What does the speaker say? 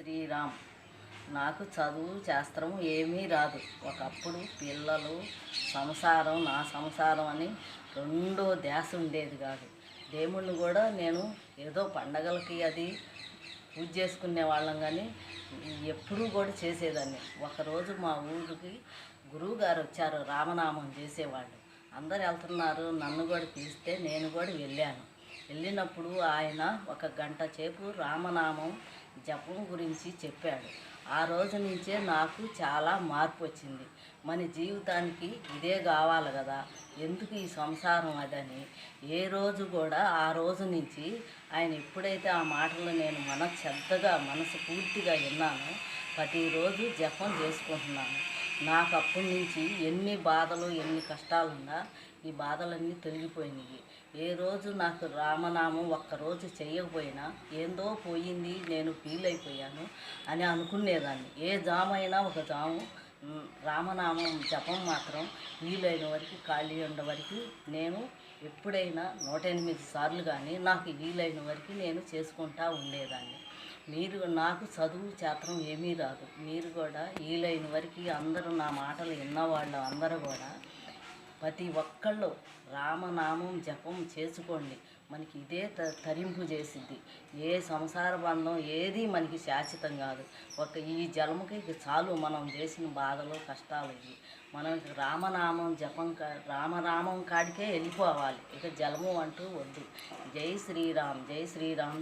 శ్రీరామ్. నాకు చదువు శాస్త్రం ఏమీ రాదు. ఒకప్పుడు పిల్లలు సంసారం నా సంసారం అని రెండో ధ్యాస ఉండేది కాదు. దేవుణ్ణి కూడా నేను ఏదో పండగలకి అది పూజ చేసుకునే వాళ్ళం కానీ ఎప్పుడూ కూడా చేసేదాన్ని. ఒకరోజు మా ఊరికి గురువు గారు వచ్చారు రామనామం చేసేవాళ్ళు. అందరు వెళ్తున్నారు నన్ను కూడా పిలిస్తే నేను కూడా వెళ్ళాను. వెళ్ళినప్పుడు ఆయన ఒక గంట సేపు రామనామం జపం గురించి చెప్పాడు. ఆ రోజు నుంచే నాకు చాలా మార్పు వచ్చింది. మన జీవితానికి ఇదే కావాలి కదా? ఎందుకు ఈ సంసారం అదని ఏ రోజు కూడా ఆ రోజు నుంచి ఆయన ఎప్పుడైతే ఆ మాటలు నేను మన శ్రద్ధగా మనసు పూర్తిగా విన్నానో ప్రతిరోజు జపం చేసుకుంటున్నాను. నాకు అప్పటి నుంచి ఎన్ని బాధలు ఎన్ని కష్టాలున్నా ఈ బాధలన్నీ తొలగిపోయినాయి. ఏ రోజు నాకు రామనామం ఒక్కరోజు చేయకపోయినా ఏందో పోయింది నేను ఫీల్ అయిపోయాను అని అనుకునేదాన్ని. ఏ జామైనా ఒక జాము రామనామం జపం మాత్రం వీలైన వరకు ఖాళీ ఉండే వరకు నేను ఎప్పుడైనా నూట ఎనిమిది సార్లు కానీ నాకు వీలైన వరకు నేను చేసుకుంటా ఉండేదాన్ని. మీరు నాకు చదువు శాస్త్రం ఏమీ రాదు. మీరు కూడా వీలైన వరకు అందరూ నా మాటలు విన్నవాళ్ళు అందరూ కూడా ప్రతి ఒక్కళ్ళు రామనామం జపం చేసుకోండి. మనకి ఇదే త తరింపు చేసిద్ది. ఏ సంసార బంధం ఏది మనకి శాశ్వతం కాదు. ఒక ఈ జన్మకి ఇక చాలు మనం చేసిన బాధలు కష్టాలు ఇవి. మనం రామనామం జపం కా రామనామం కాడికే వెళ్ళిపోవాలి. ఇక జలము అంటూ వద్దు. జై శ్రీరామ్ జై శ్రీరామ్